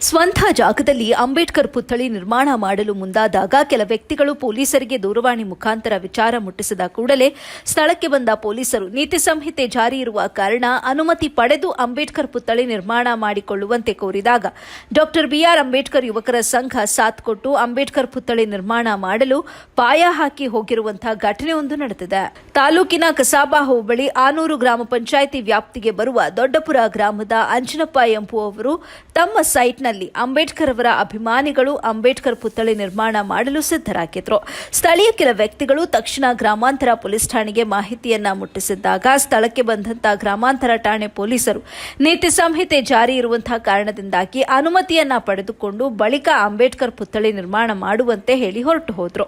ಜಾಗದಲ್ಲಿ ಅಂಬೇಡ್ಕರ್ ಪುತ್ಥಳಿ ನಿರ್ಮಾಣ ಮಾಡಲು ಮುಂದಾದಾಗ ಕೆಲ ವ್ಯಕ್ತಿಗಳು ಪೊಲೀಸರಿಗೆ ದೂರವಾಣಿ ಮುಖಾಂತರ ವಿಚಾರ ಮುಟ್ಟಿಸಿದ ಕೂಡಲೇ ಸ್ಥಳಕ್ಕೆ ಬಂದ ಪೊಲೀಸರು ನೀತಿ ಸಂಹಿತೆ ಜಾರಿ ಇರುವ ಕಾರಣ ಅನುಮತಿ ಪಡೆದು ಅಂಬೇಡ್ಕರ್ ಪುತ್ಥಳಿ ನಿರ್ಮಾಣ ಮಾಡಿಕೊಳ್ಳುವಂತೆ ಕೋರಿದಾಗ ಡಾಕ್ಟರ್ ಬಿಆರ್ ಅಂಬೇಡ್ಕರ್ ಯುವಕರ ಸಂಘ ಸಾಥ್ ಕೊಟ್ಟು ಅಂಬೇಡ್ಕರ್ ಪುತ್ಥಳಿ ನಿರ್ಮಾಣ ಮಾಡಲು ಪಾಯ ಹಾಕಿ ಹೋಗಿರುವಂತಹ ಘಟನೆಯೊಂದು ನಡೆದಿದೆ. ತಾಲೂಕಿನ ಕಸಾಬಾ ಹೋಬಳಿ ಆನೂರು ಗ್ರಾಮ ಪಂಚಾಯಿತಿ ವ್ಯಾಪ್ತಿಗೆ ಬರುವ ದೊಡ್ಡಪುರ ಗ್ರಾಮದ ಅಂಜನಪ್ಪ ಎಂಬುವವರು ತಮ್ಮ ತಮ್ಮ ಸೈಟ್ನಲ್ಲಿ ಅಂಬೇಡ್ಕರ್ ಅವರ ಅಭಿಮಾನಿಗಳು ಅಂಬೇಡ್ಕರ್ ಪುತ್ಥಳಿ ನಿರ್ಮಾಣ ಮಾಡಲು ಸಿದ್ಧರಾಗಿದ್ರು. ಸ್ಥಳೀಯ ಕೆಲ ವ್ಯಕ್ತಿಗಳು ತಕ್ಷಣ ಗ್ರಾಮಾಂತರ ಪೊಲೀಸ್ ಠಾಣೆಗೆ ಮಾಹಿತಿಯನ್ನ ಮುಟ್ಟಿಸಿದ್ದಾಗ ಸ್ಥಳಕ್ಕೆ ಬಂದಂತಹ ಗ್ರಾಮಾಂತರ ಠಾಣೆ ಪೊಲೀಸರು ನೀತಿ ಸಂಹಿತೆ ಜಾರಿ ಇರುವಂತಹ ಕಾರಣದಿಂದಾಗಿ ಅನುಮತಿಯನ್ನ ಪಡೆದುಕೊಂಡು ಬಳಿಕ ಅಂಬೇಡ್ಕರ್ ಪುತ್ಥಳಿ ನಿರ್ಮಾಣ ಮಾಡುವಂತೆ ಹೇಳಿ ಹೊರಟು ಹೋದ್ರು.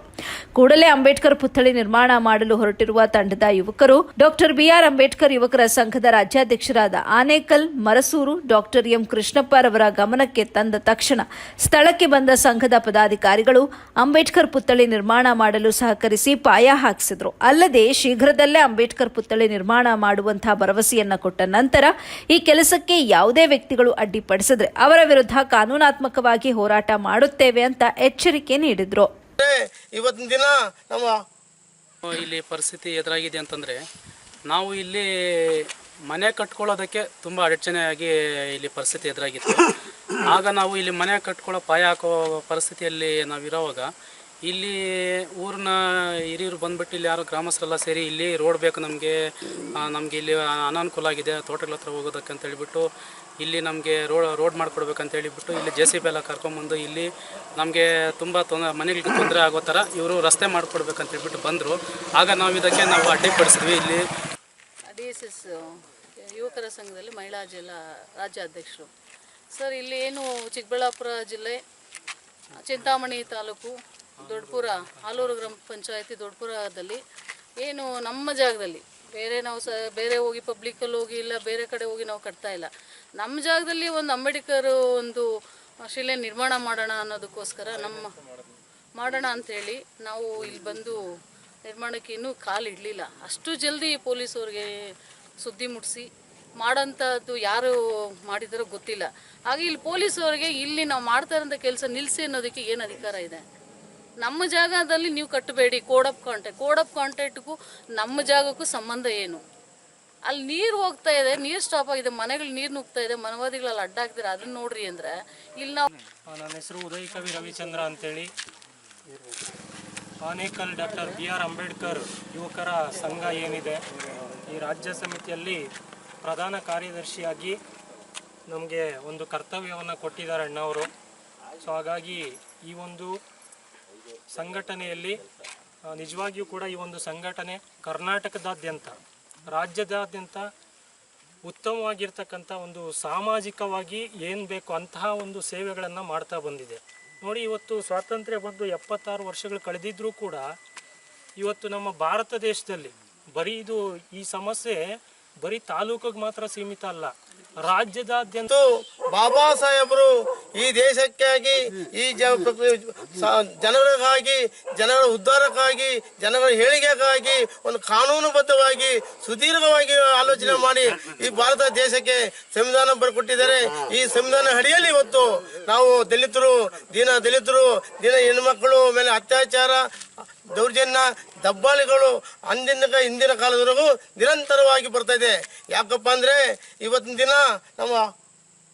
ಕೂಡಲೇ ಅಂಬೇಡ್ಕರ್ ಪುತ್ಥಳಿ ನಿರ್ಮಾಣ ಮಾಡಲು ಹೊರಟಿರುವ ತಂಡದ ಯುವಕರು ಡಾಕ್ಟರ್ ಬಿಆರ್ ಅಂಬೇಡ್ಕರ್ ಯುವಕರ ಸಂಘದ ರಾಜ್ಯಾಧ್ಯಕ್ಷರಾದ ಆನೇಕಲ್ ಮರಸೂರು, ಡಾಕ್ಟರ್ ಎಂ ಕೃಷ್ಣಪ್ಪರವರ ಗಮನಕ್ಕೆ ತಂದ ತಕ್ಷಣ ಸ್ಥಳಕ್ಕೆ ಬಂದ ಸಂಘದ ಪದಾಧಿಕಾರಿಗಳು ಅಂಬೇಡ್ಕರ್ ಪುತ್ಥಳಿ ನಿರ್ಮಾಣ ಮಾಡಲು ಸಹಕರಿಸಿ ಪಾಯ ಹಾಕಿಸಿದ್ರು. ಅಲ್ಲದೆ ಶೀಘ್ರದಲ್ಲೇ ಅಂಬೇಡ್ಕರ್ ಪುತ್ಥಳಿ ನಿರ್ಮಾಣ ಮಾಡುವಂತಹ ಭರವಸೆಯನ್ನ ಕೊಟ್ಟ ನಂತರ ಈ ಕೆಲಸಕ್ಕೆ ಯಾವುದೇ ವ್ಯಕ್ತಿಗಳು ಅಡ್ಡಿಪಡಿಸಿದ್ರೆ ಅವರ ವಿರುದ್ಧ ಕಾನೂನಾತ್ಮಕವಾಗಿ ಹೋರಾಟ ಮಾಡುತ್ತೇವೆ ಅಂತ ಎಚ್ಚರಿಕೆ ನೀಡಿದ್ರು. ಅಂದ್ರೆ ಇವತ್ತಿನ ದಿನ ನಮ್ಮ ಇಲ್ಲಿ ಪರಿಸ್ಥಿತಿ ಎದುರಾಗಿದೆ ಅಂತಂದ್ರೆ ನಾವು ಇಲ್ಲಿ ಮನೆ ಕಟ್ಕೊಳ್ಳೋದಕ್ಕೆ ತುಂಬ ಅಡಚಣೆಯಾಗಿ ಇಲ್ಲಿ ಪರಿಸ್ಥಿತಿ ಎದುರಾಗಿತ್ತು. ಆಗ ನಾವು ಇಲ್ಲಿ ಮನೆ ಕಟ್ಕೊಳ್ಳೋ ಪಾಯ ಹಾಕೋ ಪರಿಸ್ಥಿತಿಯಲ್ಲಿ ನಾವಿರೋವಾಗ ಇಲ್ಲಿ ಊರಿನ ಹಿರಿಯರು ಬಂದ್ಬಿಟ್ಟು ಇಲ್ಲಿ ಯಾರು ಗ್ರಾಮಸ್ಥರೆಲ್ಲ ಸೇರಿ ಇಲ್ಲಿ ರೋಡ್ ಬೇಕು ನಮಗೆ ನಮಗೆ ಇಲ್ಲಿ ಅನಾನುಕೂಲ ಆಗಿದೆ, ತೋಟಗಳ ಹತ್ರ ಹೋಗೋದಕ್ಕೆ ಅಂತ ಹೇಳಿಬಿಟ್ಟು ಇಲ್ಲಿ ನಮಗೆ ರೋಡ್ ರೋಡ್ ಮಾಡಿಕೊಡ್ಬೇಕಂತ ಹೇಳಿಬಿಟ್ಟು ಇಲ್ಲಿ ಜೆ ಸಿ ಬಿ ಎಲ್ಲ ಕರ್ಕೊಂಬಂದು ಇಲ್ಲಿ ನಮಗೆ ತುಂಬ ತೊಂದರೆ, ಮನೆಗಳಿಗೆ ತೊಂದರೆ ಆಗೋ ಥರ ಇವರು ರಸ್ತೆ ಮಾಡಿಕೊಡ್ಬೇಕಂತ ಹೇಳಿಬಿಟ್ಟು ಬಂದರು. ಆಗ ನಾವು ಇದಕ್ಕೆ ನಾವು ಅಡ್ಡಿಪಡಿಸಿದ್ವಿ ಇಲ್ಲಿ. ಎಸ್ ಎಸ್ ಯುವಕರ ಸಂಘದಲ್ಲಿ ಮಹಿಳಾ ಜಿಲ್ಲಾ ರಾಜ್ಯಾಧ್ಯಕ್ಷರು. ಸರ್ ಇಲ್ಲಿ ಏನು ಚಿಕ್ಕಬಳ್ಳಾಪುರ ಜಿಲ್ಲೆ, ಚಿಂತಾಮಣಿ ತಾಲೂಕು, ದೊಡ್ಡಪುರ ಆಲೂರು ಗ್ರಾಮ ಪಂಚಾಯತಿ ದೊಡ್ಡಪುರದಲ್ಲಿ ಏನು ನಮ್ಮ ಜಾಗದಲ್ಲಿ ಬೇರೆ ನಾವು ಸ, ಬೇರೆ ಹೋಗಿ ಪಬ್ಲಿಕಲ್ಲಿ ಹೋಗಿ ಇಲ್ಲ, ಬೇರೆ ಕಡೆ ಹೋಗಿ ನಾವು ಕಟ್ತಾ ಇಲ್ಲ. ನಮ್ಮ ಜಾಗದಲ್ಲಿ ಒಂದು ಅಂಬೇಡ್ಕರ್ ಒಂದು ಶಿಲೆ ನಿರ್ಮಾಣ ಮಾಡೋಣ ಅನ್ನೋದಕ್ಕೋಸ್ಕರ ನಮ್ಮ ಮಾಡೋಣ ಅಂಥೇಳಿ ನಾವು ಇಲ್ಲಿ ಬಂದು ನಿರ್ಮಾಣಕ್ಕೆ ಇನ್ನೂ ಕಾಲು ಇಡಲಿಲ್ಲ. ಅಷ್ಟು ಜಲ್ದಿ ಪೊಲೀಸವ್ರಿಗೆ ಸುದ್ದಿ ಮುಟ್ಟಿಸಿ ಮಾಡೋಂಥದ್ದು ಯಾರು ಮಾಡಿದಾರೋ ಗೊತ್ತಿಲ್ಲ. ಹಾಗೆ ಇಲ್ಲಿ ಪೊಲೀಸವ್ರಿಗೆ ಇಲ್ಲಿ ನಾವು ಮಾಡ್ತಾ ಇರೋಂಥ ಕೆಲಸ ನಿಲ್ಲಿಸಿ ಅನ್ನೋದಕ್ಕೆ ಏನು ಅಧಿಕಾರ ಇದೆ? ನಮ್ಮ ಜಾಗದಲ್ಲಿ ನೀವು ಕಟ್ಟಬೇಡಿ code of contact code of ಕಾಂಟ್ಯಾಕ್ಟ್ಗೂ ನಮ್ಮ ಜಾಗಕ್ಕೂ ಸಂಬಂಧ ಏನು? ಅಲ್ಲಿ ನೀರು ಹೋಗ್ತಾ ಇದೆ, ನೀರು ಸ್ಟಾಪ್ ಆಗಿದೆ, ಮನೆಗಳು ನೀರು ನುಗ್ತಾ ಇದೆ ಮನವಾದಿಗಳಲ್ಲಿ ಅಡ್ಡ ಅದನ್ನ ನೋಡ್ರಿ ಅಂದ್ರೆ ಇಲ್ಲಿ ನಾವು ನನ್ನ ಹೆಸರು ಉದಯ್ ಕವಿ ರವಿಚಂದ್ರ ಅಂತೇಳಿ. Anekal doctor B R Ambedkar ಯುವಕರ ಸಂಘ ಏನಿದೆ, ಈ ರಾಜ್ಯ ಸಮಿತಿಯಲ್ಲಿ ಪ್ರಧಾನ ಕಾರ್ಯದರ್ಶಿಯಾಗಿ ನಮಗೆ ಒಂದು ಕರ್ತವ್ಯವನ್ನು ಕೊಟ್ಟಿದ್ದಾರೆ ಅಣ್ಣವರು. ಸೊ ಹಾಗಾಗಿ ಈ ಒಂದು ಸಂಘಟನೆಯಲ್ಲಿ ನಿಜವಾಗಿಯೂ ಕೂಡ ಈ ಒಂದು ಸಂಘಟನೆ ಕರ್ನಾಟಕದಾದ್ಯಂತ, ರಾಜ್ಯದಾದ್ಯಂತ ಉತ್ತಮವಾಗಿರ್ತಕ್ಕಂಥ ಒಂದು ಸಾಮಾಜಿಕವಾಗಿ ಏನು ಬೇಕು ಅಂತಹ ಒಂದು ಸೇವೆಗಳನ್ನು ಮಾಡ್ತಾ ಬಂದಿದೆ. ನೋಡಿ, ಇವತ್ತು ಸ್ವಾತಂತ್ರ್ಯ ಬಂದು ಎಪ್ಪತ್ತಾರು ವರ್ಷಗಳು ಕಳೆದಿದ್ರೂ ಕೂಡ ಇವತ್ತು ನಮ್ಮ ಭಾರತ ದೇಶದಲ್ಲಿ ಬರೀ ಇದು ಈ ಸಮಸ್ಯೆ ಬರೀ ತಾಲೂಕಿಗೆ ಮಾತ್ರ ಸೀಮಿತ ಅಲ್ಲ. ರಾಜ್ಯದಾದ್ಯಂತ ಬಾಬಾ ಸಾಹೇಬರು ಈ ದೇಶಕ್ಕಾಗಿ, ಈ ಜನರಿಗಾಗಿ ಜನರ ಉದ್ಧಾರಕ್ಕಾಗಿ ಜನರ ಏಳಿಗೆಗಾಗಿ ಒಂದು ಕಾನೂನುಬದ್ಧವಾಗಿ, ಸುದೀರ್ಘವಾಗಿ ಆಲೋಚನೆ ಮಾಡಿ ಈ ಭಾರತ ದೇಶಕ್ಕೆ ಸಂವಿಧಾನ ಬರ್ಕೊಟ್ಟಿದ್ದಾರೆ. ಈ ಸಂವಿಧಾನ ಅಡಿಯಲ್ಲಿ ಇವತ್ತು ನಾವು ದಲಿತರು, ದಿನ ದಲಿತರು, ದಿನ ಹೆಣ್ಮಕ್ಳು ಮೇಲೆ ಅತ್ಯಾಚಾರ, ದೌರ್ಜನ್ಯ, ದಬ್ಬಾಳಿಗಳು ಅಂದಿನ ಇಂದಿನ ಕಾಲದವರೆಗೂ ನಿರಂತರವಾಗಿ ಬರ್ತಾ ಇದೆ. ಯಾಕಪ್ಪ ಅಂದ್ರೆ ಇವತ್ತಿನ ದಿನ ನಮ್ಮ